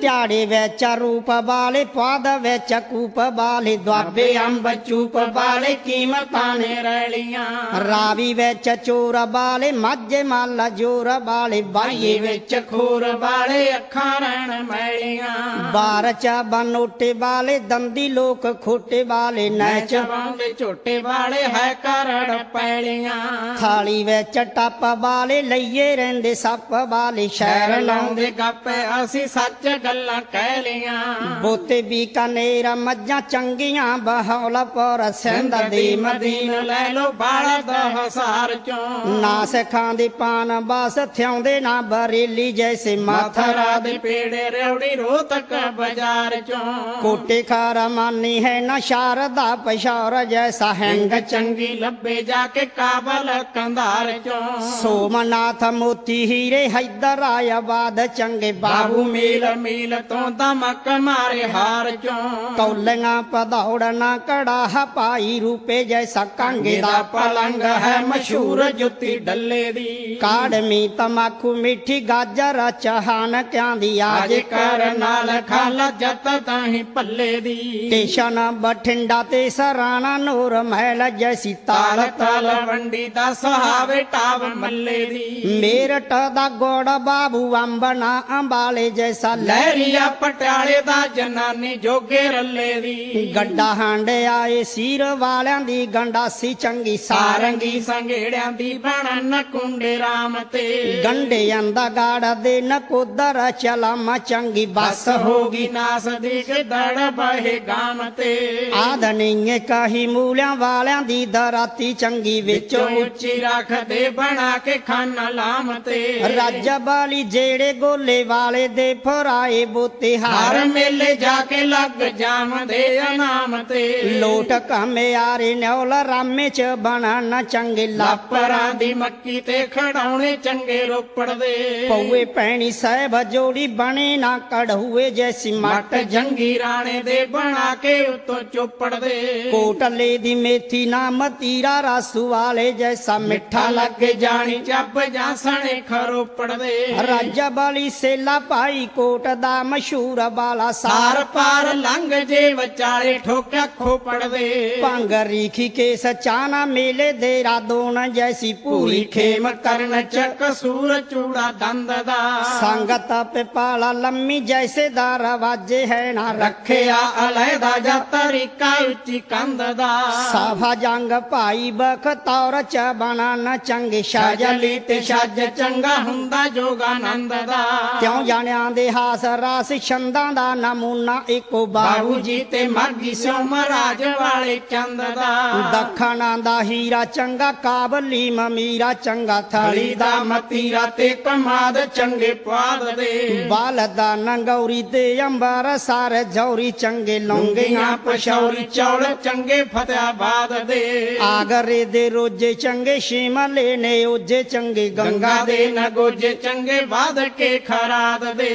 ਧਿਆੜੇ ਵਿੱਚ ਰੂਪ ਵਾਲੇ ਪਾਦ ਵਿੱਚ ਕੂਪ ਵਾਲੇ, ਦੁਆਬੇ ਅੰਬ ਚੂਪ ਵਾਲੇ, ਕੀਮਤਾਂ ਨੇ ਰੈਲੀਆਂ। ਰਾਵੀ ਵਿੱਚ ਚੋਰ ਵਾਲੇ, ਮਾਝੇ ਮਾਲਾ ਜੋਰ ਵਾਲੇ ਬਾਈਏ ਵਿੱਚ ਖੂਰ ਵਾਲੇ, ਅੱਖਾਂ ਰਹਿਣ ਮੈਲੀਆਂ। ਬਾਰ ਚ ਬਨੋਟੇ ਵਾਲੇ, ਦੰਦੀ ਲੋਕ ਖੋਟੇ ਵਾਲੇ, ਨੈਚ ਚਵਾਉਂਦੇ ਝੋਟੇ ਵਾਲੇ, ਹੈ ਕਰੜ ਪੈਲੀਆਂ। ਥਾਲੀ ਵਿੱਚ ਟੱਪ ਵਾਲੇ, ਲਈਏ ਰਹਿੰਦੇ ਸੱਪ ਵਾਲੇ, ਸ਼ਹਿਰ ਲਾਉਂਦੇ ਗੱਪੇ, ਅਸੀਂ ਸੱਚ ਗੱਲਾਂ ਕਹਿ ਲੀਆਂ ਬੋਤੇ ਬੀਕਾਨੇਰ ਮੱਝਾਂ ਚੰਗੀਆਂ ਬਹੌਲਪੁਰ ਸਿੰਧ ਦੀ ਮਦੀਨਾ ਲੈ ਲੋ ਬਾਲਾ ਦਾ ਹਸਾਰ ਚੋਂ। ਨਾ ਸਿੱਖਾਂ ਦੀ ਪਾਨ ਬਸ ਥਿਆਉਂਦੇ ਨਾ ਬਰੇਲੀ ਜੈਸੇ ਮਾਥਰਾ ਦੇ ਪੇੜੇ ਰੇਵੜੀ ਰੋਤਕ ਬਾਜ਼ਾਰ ਚੋਂ। ਕੋਟੇ ਖਾਰਾ ਮਾਨੀ ਹੈ ਨਾ ਸ਼ਾਰਦਾ ਪਸ਼ੌਰ ਜੈਸਾ ਹੈਂਗ ਚੰਗੀ ਲੱਭੇ ਜਾ ਕੇ ਕਾਬਲ ਕੰਧਾਰ ਚੋਂ। ਸੋਮਨਾਥ ਮੋਤੀ ਹੀਰੇ ਹੈਦਰ ਆਇਆਬਾਦ ਚੰਗੇ ਬਾਬੂ ਮੀਲ ਮੀਲ ਤੋਂ ਦਮਕ ਮਾਰੇ ਹਾਰ ਚੋਂ। ਕੌਲੀਆਂ ਪਧੌੜਨਾ ਕੜਾ ਪਾਈ ਰੂਪੇ ਜੈਸਾ ਕਾਂਗੇ ਦਾ ਪਲੰਗ ਹੈ ਮਸ਼ਹੂਰ ਜੁੱਤੀ ਡੱਲੇ ਦੀ। ਕਾੜਮੀ ਤਮਾਕੂ ਮਿੱਠੀ ਗਾਜਰ ਚਹਾਨ ਕਿਆਂ ਦੀ ਆਜ ਕਰ ਨਾਲ ਖਾਲਾ ਜਤ ਤਾਹੀਂ ਪੱਲੇ ਦੀ। ਸਟੇਸ਼ਨ ਬਠਿੰਡਾ ਤੇ ਸਰਾਣਾ ਨੂਰ ਮਹਿਲ ਜੈਸੀ ਤਾਲ ਤਾਲ ਤਾਲ। ਵੰਡੀ ਦਾ ਸਹਾਵੇ ਟਾਵ ਮੱਲੇ ਦੀ। ਮੇਰਟ ਦਾ ਗੋੜ ਬਾਬੂ ਅੰਬਣਾ ਅੰਬਾਲੇ ਜੈਸਾ ਲੈ ਲਹਿਰੀਆ ਪਟਿਆਲੇ ਦਾ ਜਨਾਨੀ ਜੋਗੇ ਰੱਲੇ ਦੀ। ਗੱਡਾ ਹਾਂਡੇ ਆਏ ਸੀਰ ਵਾਲਿਆਂ ਦੀ ਗੰਡਾਸੀ ਚੰਗੀ ਸਾਰੰਗੀ ਸੰਘੇੜਿਆਂ ਦੀ ਬਣਨ ਕੁੰਡੇ ਰਾਮ ਤੇ। ਗੰਡਿਆਂ ਦਾ ਗਾੜ ਦੇ ਨਕੋਦਰ ਚਲਾਮਾ ਚੰਗੀ ਬਸ ਹੋਗੀ। ਨਾਸ ਦੀ ਕੇ ਦੜ ਬਹੇ ਗਾਮ ਤੇ। ਆਦਨੀਏ ਕਾਹੀ ਮੂਲਿਆਂ ਵਾਲਿਆਂ ਦੀ ਦਰਾਤੀ ਚੰਗੀ ਵਿੱਚੋਂ ਉੱਚੀ ਰੱਖਦੇ ਬਣਾ ਕੇ ਖਾਨਾ ਲਾਮ ਤੇ। ਰਾਜਾ ਬਾਲੀ ਜਿਹੜੇ ਗੋਲੇ ਵਾਲੇ ਦੇ ਫਰਾਏ ਬੋਤੇ ਹਰ ਮੇਲੇ ਜਾ ਕੇ ਲੱਗ ਜਾਮਦੇ ਇਨਾਮ ਤੇ। ਲੋਟ ਕਾਮੇ ਆਰੇ ਨਿਉਲ ਰਾਮੇ ਚ ਬਣਨ ਚੰਗੇ ਲੱਪ ਲਾਪਰਾਂ ਦੀ ਮੱਕੀ ਤੇ ਖੜਾਉਣੇ ਚੰਗੇ ਰੋਪੜ ਦੇ। ਪਉਏ ਪੈਣੀ ਸਾਹਿਬ ਜੋੜੀ ਬਣੇ ਨਾ ਕੜੂਏ ਜੈਸੀ ਮੱਟ ਜੰਗੀ। ਰਾਣੇ ਦੇ ਬਣਾ ਕੇ ਉਤੋਂ ਚੋਪੜ ਦੇ। ਕੋਟਲੇ ਦੀ ਮੇਥੀ ਨਾ ਮਤੀਰਾ ਰਾਸੂ ਵਾਲੇ ਜੈਸਾ ਮਿੱਠਾ ਲੱਗ ਜਾਣੀ ਚੱਬ ਜਾਂ ਸਣੇ ਖਰੋਪੜ ਦੇ। ਰਾਜਾ ਬਾਲੀ ਸੇਲਾ ਭਾਈ ਕੋਟ ਦਾ ਮਸ਼ਹੂਰ ਬਾਲਾ ਸਾਰ ਸਾਰ ਪਾਰ ਲੰਘ ਜੇ ਵਿਚਾਲੇ ਠੋਕਿਆ ਖੋਪੜ ਦੇ ਭੰਗ ਰੀਖੀ ਕੇ ਸਚਾਨਾ ਮੇਲੇ ਦੇ ਰਾਦੋਨ ਜੈਸੀ ਪੂਰੀ ਖੇਮ ਕਰਨ ਚ ਕਸੂਰ ਚੂੜਾ ਦੰਦ ਦਾ। ਸੰਗਤ ਪਿਪਾਲਾ ਲੰਮੀ ਜੈਸੇ ਦਾ ਰਵਾਜੇ ਹੈ ਨਾ ਰੱਖੇ ਰੱਖਿਆ ਅਲੈਦਾ ਜਾਂ ਤਰੀਕਾ ਉੱਚੀ ਕੰਧ ਦਾ। ਸਾਫਾ ਜੰਗ ਭਾਈ ਬਖਤੌਰ ਚ ਬਣਨ ਚੰਗੇ ਸ਼ਾਜਲੀ ਤੇ ਛੱਜ ਚੰਗਾ ਹੁੰਦਾ ਜੋਗਾਨੰਦ ਦਾ। ਕਿਉਂ ਜਾਣਿਆਂ ਦੇ ਹਾਸ ਰਾਸ ਛੰਦਾਂ ਦਾ ਨਮੂਨਾ ਇੱਕੋ ਬਾਬੂ ਜੀ ਤੇ ਮਾਗੀ ਸਿਓ ਮਹਾਰਾਜ ਵਾਲੇ ਚੰਦ ਦਾ। ਦੱਖਣਾਂ ਦਾ ਹੀਰਾ ਚੰਗਾ, ਕਾਬਲੀ ਮਮੀਰਾ ਚੰਗਾ, ਥਲੀ ਦਾ ਮਤੀਰਾ ਤੇ ਕਮਾਦ ਚੰਗੇ ਪਾਦ ਦੇ। ਬਾਲ ਦਾ ਨੰਗੌਰੀ ਤੇ ਅੰਬਰ, ਸਾਰ ਜੌਰੀ ਚੰਗੇ ਲੌਂਗੀਆਂ ਪਸ਼ੌਰੀ ਚੌਲ ਚੰਗੇ ਫਤਿਆਬਾਦ ਦੇ। ਆਗਰੇ ਦੇ ਰੋਜੇ ਚੰਗੇ, ਸ਼ਿਮਲੇ ਨੇ ਓਜੇ ਚੰਗੇ, ਗੰਗਾ ਦੇ ਨਗੋਜੇ ਚੰਗੇ, ਵਾਦ ਕੇ ਖਰਾਦ ਦੇ।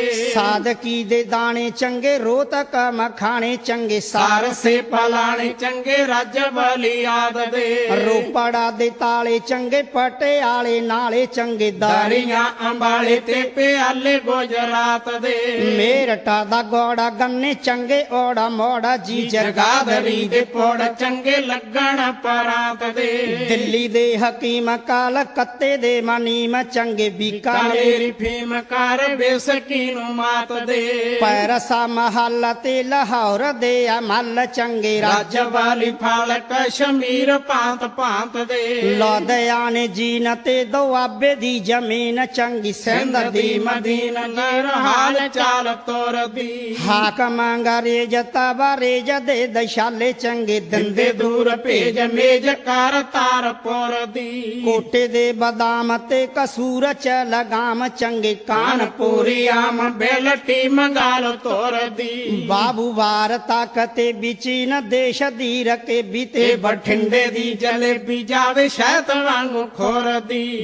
ਸਾਦਕੀ ਦੇ ਦਾਣੇ ਚੰਗੇ ਰੋਤਕ ਮਖਾਣੇ ਚੰਗੇ, ਸਾਰ ਪਲਾਣੇ ਚੰਗੇ, ਰੱਜ ਬਲੀਆਦ ਦੇ। ਰੋਪੜਾ ਦੇ ਤਾਲੇ ਚੰਗੇ ਪਟਿਆਲੇ ਨਾਲੇ ਚੰਗੇ ਦਾਰੀ ਅੰਬਾਲੇ ਤੇ ਪਿਆਲੇ ਗੁਜਰਾਤ ਦੇ। ਮੇਰਟਾ ਦਾ ਗੋੜਾ ਗੰਨੇ ਚੰਗੇ, ਓੜਾ ਮੋੜਾ ਜੀ ਜਰਗਾਦਰੀ ਦੇ ਪੋੜ ਚੰਗੇ, ਲੱਗਣ ਪਰਾਤ ਦੇ। ਦਿੱਲੀ ਦੇ ਹਕੀਮ ਕਾਲ ਕੱਤੇ ਦੇ ਮਨੀਮ ਚੰਗੇ, ਬੀਕਾਨੇਰ ਫੀਮ ਕਰ ਬੇਸਕੀ ਨੂੰ ਮਾਤ ਦੇ ਪੈਰਸਾ ਮਹੱਲ ਤੇ ਲਾਹੌਰ ਦੇ ਅਮਲ ਚੰਗੇ ਰਾਜ ਰਾਜ ਵਾਲੀ ਫਲ ਕਸ਼ਮੀਰ ਭਾਂਤ ਭਾਂਤ ਦੇ ਲੋਧਿਆਣੇ ਜੀਨ ਤੇ ਦੁਆਬੇ ਦੀ ਜ਼ਮੀਨ ਚੰਗੀ ਸਿੰਧ ਦੀ ਮਦੀਨ ਨਰ ਚਾਲ ਤੋਰ ਹਾਕਮ ਅੰਗਰੇਜ ਤਬਰੇਜ ਦੇ ਦਸ਼ਾਲੇ ਚੰਗੇ ਦਿੰਦੇ ਦੂਰ ਭੇਜ ਮੇਜ ਕਰ ਤਾਰਪੁਰ ਦੀ ਕੋਟੇ ਦੇ ਬਦਾਮ ਤੇ ਕਸੂਰ ਚ ਲਗਾਮ ਚੰਗੇ ਕਾਨਪੁਰ ਕਾਨਪੂਰੀ ਆਮ ਬੇਲਟੀ ਮੰਗਾਲ ਤੋਰ ਦੀ। ਬਾਬੂ ਵਾਰ ਤੱਕ ਤੇ ਵਿਚੀਨ ਦੇਸ਼ ਦੀ ਰਕੇ ਬੀਤੇ ਬਠਿੰਡੇ ਦੀ ਜਲੇਬੀ ਜਾਵੇ ਸ਼ਹਿਦ ਵਾਂਗੂ ਖੋਰ ਦੀ।